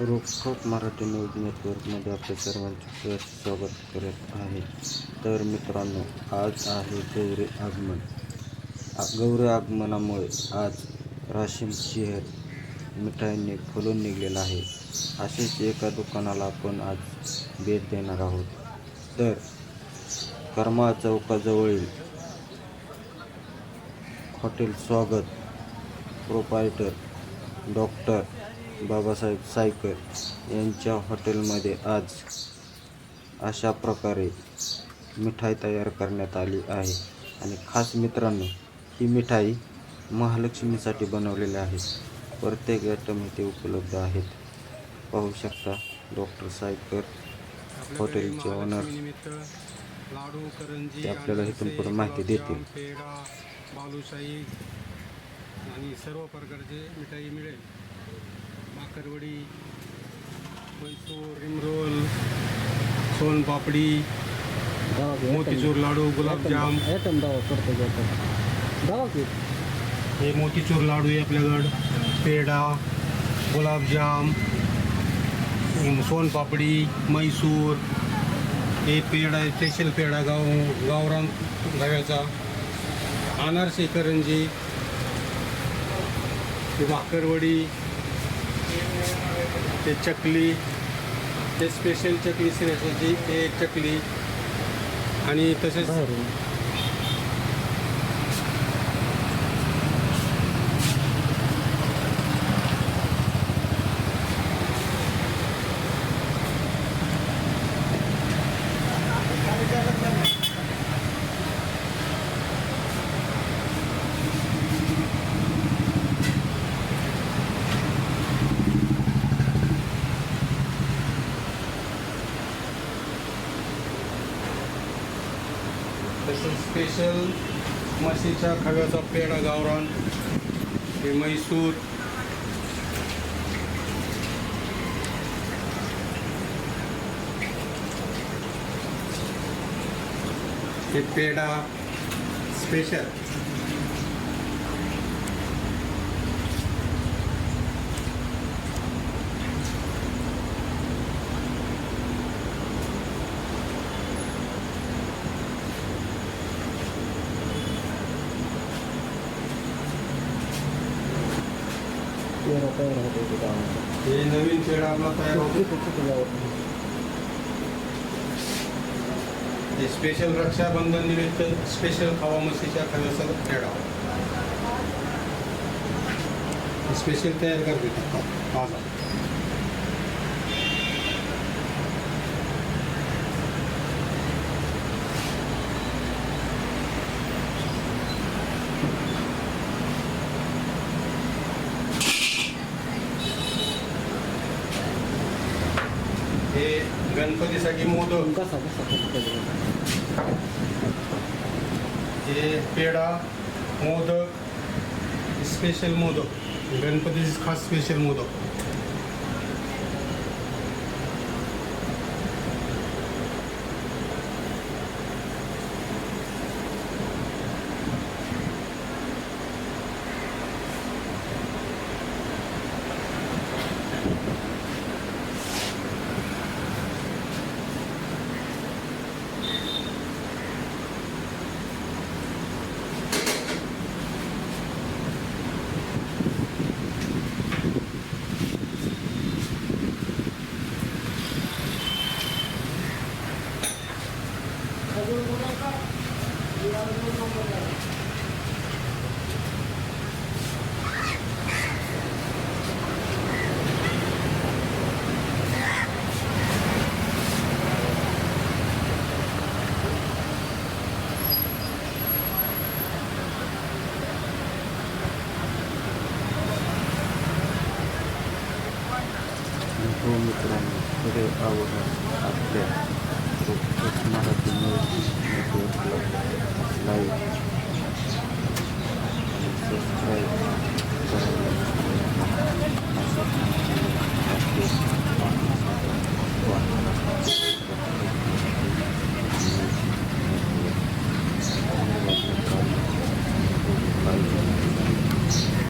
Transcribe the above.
रोखोक Marathi news नेटवर्कमध्ये आपल्या सर्वांचे सहर्ष स्वागत करत आहे. तर मित्रांनो आज आहे गौरी आगमन. गौरी आगमनामुळे आज राशीम शहर मिठाईने फुलून निघलेलं आहे. असेच एका दुकानाला आपण आज भेट देणार आहोत. तर कर्मा चौकाजवळील हॉटेल स्वागत प्रोपायटर डॉक्टर बाबासाहेब सायकर यांच्या हॉटेलमध्ये आज अशा प्रकारे मिठाई तयार करण्यात आली आहे. आणि खास मित्रांनो ही मिठाई महालक्ष्मीसाठी बनवलेली आहे. प्रत्येक आयटम इथे उपलब्ध आहेत. पाहू शकता डॉक्टर सायकर हॉटेलचे लाडू करंजी ते आपल्याला इथून पुढे माहिती देतील. पेढा बालुशाही आणि सर्व प्रकारचे मिठाई मिळेल. भाकरवडी मैसूर रिमरोल सोनपापडी मोतीचूर लाडू गुलाबजाम. आयटम दावा करतो जातो दावा की हे मोतीचूर लाडू आहे आपल्याकडं. पेढा गुलाबजाम सोनपापडी मैसूर. हे पेढा आहे स्पेशल पेढा गाव गावरान रव्याचा अनारसे करंजी. भाकरवडी ते चकली ते स्पेशल चकली श्रेष्ठाची ते चकली आणि तसेच तसंच स्पेशल म्हशीच्या खव्याचा पेढा गावरान हे म्हैसूर. हे पेढा स्पेशल चेहरा तयार होतो ते हे नवीन पेढा आपला तयार होतो. किती हे स्पेशल रक्षाबंधन निमित्त स्पेशल खावा म्हशीच्या खव्याचा खेळा स्पेशल तयार करते माझा हे गणपतीसाठी मोदक. हे पेढा मोदक स्पेशल मोदक. गणपतीचे खास स्पेशल मोदक. हो मित्रांनो पुढे आवडणार आपल्या रोखोक मराठी न्यूज नेटवर्कला लाईक आणि सबस्क्राईब